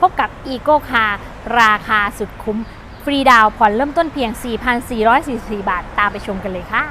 พบกับอีโกคาราคาสุดคุ้ม ฟรีดาวน์ผ่อนเริ่มต้นเพียง 4,444 บาท ตามไปชมกันเลยค่ะ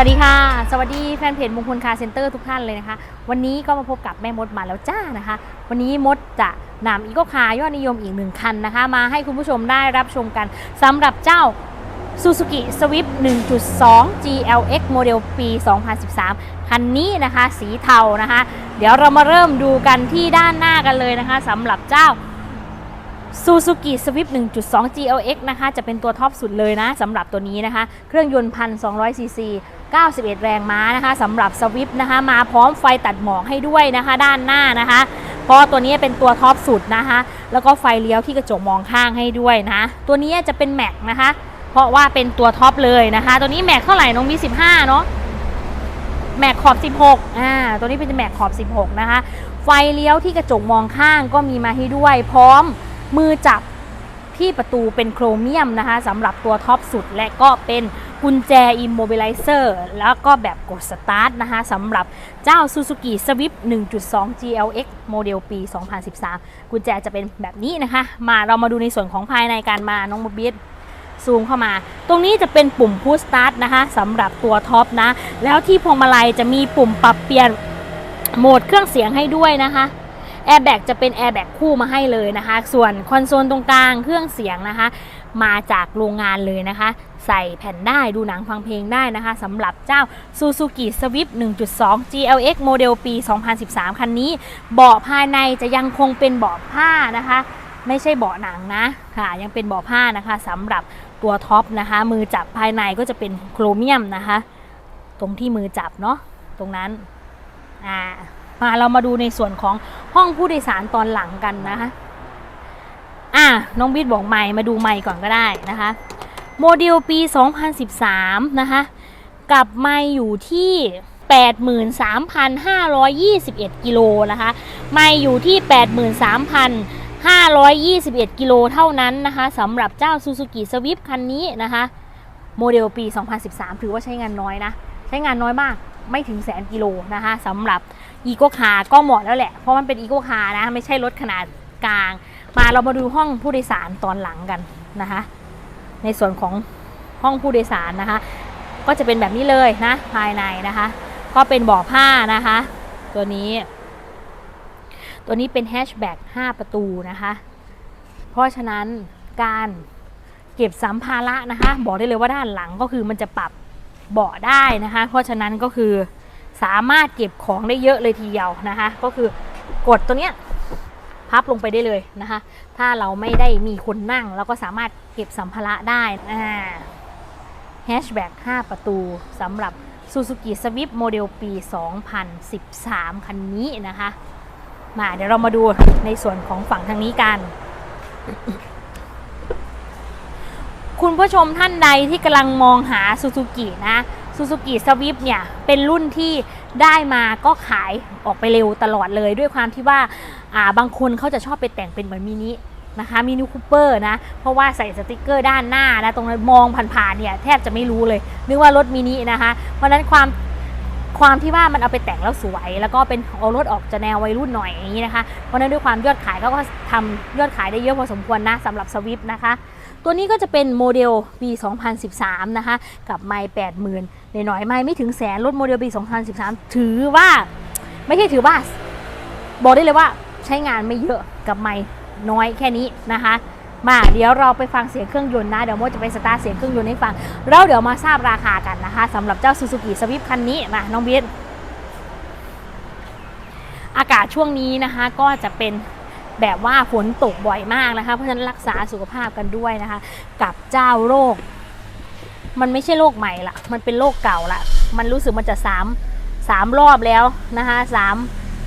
สวัสดีค่ะ สวัสดีแฟนเพจมงคลคาร์เซ็นเตอร์ทุกท่านเลยนะคะ วันนี้ก็มาพบกับแม่มดมาแล้วจ้านะคะ วันนี้มดจะนำอีโกคายอดนิยมอีกหนึ่งคันนะคะ มาให้คุณผู้ชมได้รับชมกันสำหรับเจ้า Suzuki Swift 1.2 GLX โมเดลปี 2013 คันนี้นะคะ สีเทานะคะ เดี๋ยวเรามาเริ่มดูกันที่ด้านหน้ากันเลยนะคะสำหรับเจ้า Suzuki Swift 1.2 GLX นะคะ จะเป็นตัวท็อปสุดเลยนะสำหรับตัวนี้นะคะ เครื่องยนต์ 1,200 ซีซี 91 แรงม้านะคะสำหรับ Swift นะคะ มาพร้อมไฟตัดหมอกให้ด้วยนะคะ ด้านหน้านะคะเพราะตัวนี้เป็นตัวท็อปสุดนะคะ แล้วก็ไฟเลี้ยวที่กระจกมองข้างให้ด้วยนะ ตัวนี้จะเป็นแม็กนะคะ เพราะว่าเป็นตัวท็อปเลยนะคะ ตัวนี้แม็กเท่าไหร่น้องมี 15 เนาะแม็กขอบ 16อ่า ตัวนี้เป็นแม็กขอบ 16 นะคะ ไฟเลี้ยวที่กระจกมองข้างก็มีมาให้ด้วย พร้อม มือจับที่ประตูเป็นโครเมียมนะคะสำหรับตัวท็อปสุดและก็เป็นกุญแจ Immobilizer แล้วก็แบบกดสตาร์ทนะคะสำหรับเจ้า Suzuki Swift 1.2 GLX โมเดลปี 2013 กุญแจจะเป็นแบบนี้นะคะ มาเรามาดูในส่วนของภายในการมาน้องบบิดซูมเข้ามา ตรงนี้จะเป็นปุ่ม Push Start นะคะสำหรับตัวท็อปนะ แล้วที่พวงมาลัยจะมีปุ่มปรับเปลี่ยนโหมดเครื่องเสียงให้ด้วยนะคะ แอร์แบ็กจะเป็นแอร์แบ็กคู่มาให้เลยนะคะ ส่วนคอนโซลตรงกลางเครื่องเสียงนะคะ มาจากโรงงานเลยนะคะ ใส่แผ่นได้ดูหนังฟังเพลงได้นะคะสำหรับเจ้า Suzuki Swift 1.2 GLX โมเดลปี 2013 คันนี้ เบาะภายในจะยังคงเป็นเบาะผ้านะคะ ไม่ใช่เบาะหนังนะค่ะ ยังเป็นเบาะผ้านะคะสำหรับตัวท็อปนะคะ มือจับภายในก็จะเป็นโครเมียมนะคะ ตรงที่มือจับเนาะตรงนั้นอ่า มาเรามาดูในส่วนของห้องผู้โดยสารตอนหลังกันนะคะอะน้องบิดบอกใหม่มาดูใหม่ก่อนก็ได้นะคะ โมเดลปี 2013 นะคะ กับไม่อยู่ที่83,521 กิโลนะคะ ไม่อยู่ที่ 83,521 กิโลเท่านั้นนะคะสำหรับเจ้า Suzuki Swift คันนี้นะคะ โมเดลปี 2013 ถือว่าใช้งานน้อยนะ ใช้งานน้อยมาก ไม่ถึงแสนกิโลนะคะสำหรับ e c o Car ก็เหมาะแล้วแหละ เพราะมันเป็น e c o Car นะ ไม่ใช่รถขนาดกลาง มาเรามาดูห้องผู้โดยสารตอนหลังกันนะคะ ในส่วนของห้องผู้โดยสารนะคะ ก็จะเป็นแบบนี้เลยนะ ภายในนะคะ ก็เป็นเบาะผ้านะคะ ตัวนี้ ตัวนี้เป็นแฮชแบ็ก5ประตูนะคะ เพราะฉะนั้นการเก็บสัมภาระนะคะ บอกได้เลยว่าด้านหลังก็คือมันจะปรับ เบาะได้นะคะ เพราะฉะนั้นก็คือสามารถเก็บของได้เยอะเลยทีเดียวนะคะ ก็คือกดตัวเนี้ยพับลงไปได้เลยนะคะ ถ้าเราไม่ได้มีคนนั่งเราก็สามารถเก็บสัมภาระได้อ่าแฮชแบ็ก5ประตูสำหรับ Suzuki Swift โมเดลปี 2013 คันนี้นะคะ มาเดี๋ยวเรามาดูในส่วนของฝั่งทางนี้กัน คุณผู้ชมท่านใดที่กำลังมองหาซูซูกินะซูซูกิสวิปเนี่ยเป็นรุ่นที่ได้มาก็ขายออกไปเร็วตลอดเลย ด้วยความที่ว่าอ่าบางคนเขาจะชอบไปแต่งเป็นเหมือนมินินะคะมินิคูเปอร์นะ เพราะว่าใส่สติกเกอร์ด้านหน้านะ ตรงนั้นมองผ่านๆเนี่ย แทบจะไม่รู้เลย นึกว่ารถมินินะคะ เพราะนั้นความ ความที่ว่ามันเอาไปแต่งแล้วสวย แล้วก็เป็นเอารถออกจะแนววัยรุ่นหน่อยอย่างนี้นะคะเพราะนั้นด้วยความยอดขายเขาก็ทำยอดขายได้เยอะพอสมควรนะสำหรับสวิฟนะคะ ตัวนี้ก็จะเป็นโมเดลปี 2013 นะคะ กับไม่80,000ในหน่อยๆไม่ไม่ถึงแสนรถโมเดลปี 2013 ถือว่าไม่ใช่ถือว่าบอกได้เลยว่าใช้งานไม่เยอะกับไม่น้อยแค่นี้นะคะ มาเดี๋ยวเราไปฟังเสียงเครื่องยนต์นะ เดี๋ยวโมจะไปสตาร์เสียงเครื่องยนต์ให้ฟัง แล้วเดี๋ยวมาทราบราคากันนะคะสำหรับเจ้าซูซูกิสวิฟคันนี้มาน้องบิ๊ดอากาศช่วงนี้นะคะก็จะเป็นแบบว่าฝนตกบ่อยมากนะคะ เพราะฉะนั้นรักษาสุขภาพกันด้วยนะคะ กับเจ้าโรค มันไม่ใช่โรคใหม่ละมันเป็นโรคเก่าละมันรู้สึกมันจะสามสามรอบแล้วนะคะสาม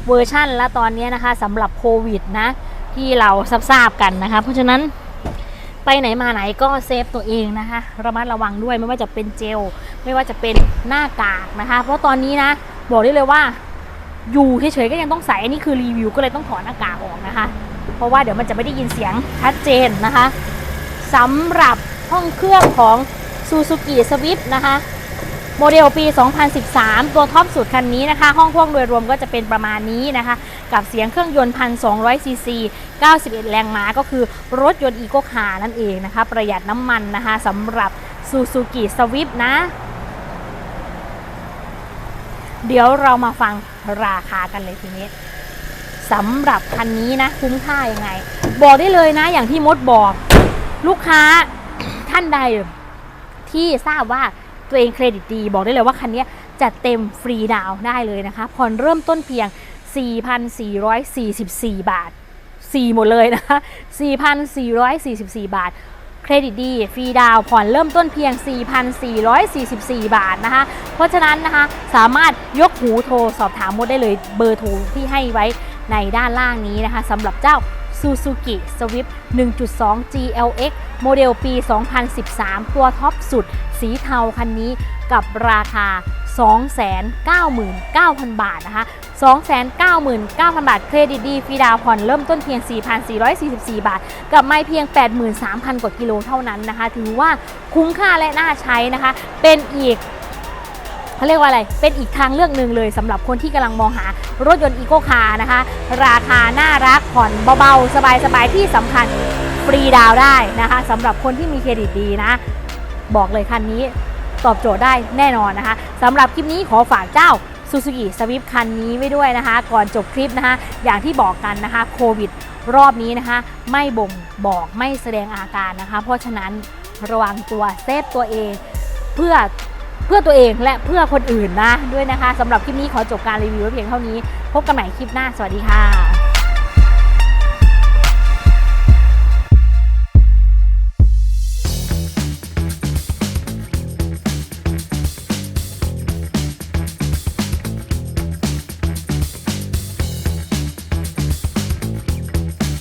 เวอร์ชั่นแล้วตอนนี้นะคะสำหรับโควิดนะที่เราทราบกันนะคะ เพราะฉะนั้น ไปไหนมาไหนก็เซฟตัวเองนะคะระมัดระวังด้วยไม่ว่าจะเป็นเจล ไม่ว่าจะเป็นหน้ากากนะคะ เพราะตอนนี้นะ บอกได้เลยว่า อยู่เฉยๆก็ยังต้องใส่อันนี้คือรีวิวก็เลยต้องถอดหน้ากากออกนะคะ เพราะว่าเดี๋ยวมันจะไม่ได้ยินเสียงชัดเจนนะคะสำหรับห้องเครื่องของ Suzuki Swift นะคะโมเดลปี 2013 ตัวท็อปสุดคันนี้นะคะ ห้องพ่วงโดยรวมก็จะเป็นประมาณนี้นะคะ กับเสียงเครื่องยนต์ 1,200 ซีซี 91 แรงม้าก็คือรถยนต์อีโกคาร์นั่นเองนะคะ ประหยัดน้ำมันนะคะสำหรับ Suzuki Swift นะ เดี๋ยวเรามาฟังราคากันเลยทีนี้สำหรับคันนี้นะ คุ้มค่ายังไง บอกได้เลยนะ อย่างที่มดบอก ลูกค้าท่านใดที่ทราบว่าตัวเองเครดิตดี บอกได้เลยว่าคันนี้จัดเต็มฟรีดาวได้เลยนะคะผ่อนเริ่มต้นเพียง 4,444 บาท 4 หมดเลยนะคะ 4,444 บาท เครดิตดีฟรีดาวผ่อนเริ่มต้นเพียง 4,444 บาทนะคะ เพราะฉะนั้นนะคะสามารถยกหูโทรสอบถามมดได้เลยเบอร์โทรที่ให้ไว้ในด้านล่างนี้นะคะสำหรับเจ้า Suzuki Swift 1.2 GLX โมเดลปี 2013 ตัวท็อปสุด สีเทาคันนี้กับราคา 299,000 บาทนะคะ 299,000 บาท เครดิตดีฟรีดาวผ่อนเริ่มต้นเพียง 4,444 บาท กับไม่เพียง 83,000 กว่ากิโลเท่านั้นนะคะ ถือว่าคุ้มค่าและน่าใช้นะคะ เป็นอีก เขาเรียกว่าอะไร เป็นอีกทางเลือกหนึ่งเลยสำหรับคนที่กำลังมองหารถยนต์อีโคคาร์นะคะ ราคาน่ารักผ่อนเบาๆ สบายๆ ที่สำคัญฟรีดาวได้นะคะสำหรับคนที่มีเครดิตดีนะ บอกเลยคันนี้ตอบโจทย์ได้แน่นอนนะคะสำหรับคลิปนี้ขอฝากเจ้า Suzuki Swift คันนี้ไว้ด้วยนะคะ ก่อนจบคลิปนะคะ อย่างที่บอกกันนะคะโควิดรอบนี้นะคะ ไม่บ่งบอกไม่แสดงอาการนะคะ เพราะฉะนั้นระวังตัวเซฟตัวเอง เพื่อ เพื่อตัวเองและเพื่อคนอื่นนะด้วยนะคะสำหรับคลิปนี้ขอจบการรีวิวไว้เพียงเท่านี้ พบกันใหม่คลิปหน้า สวัสดีค่ะ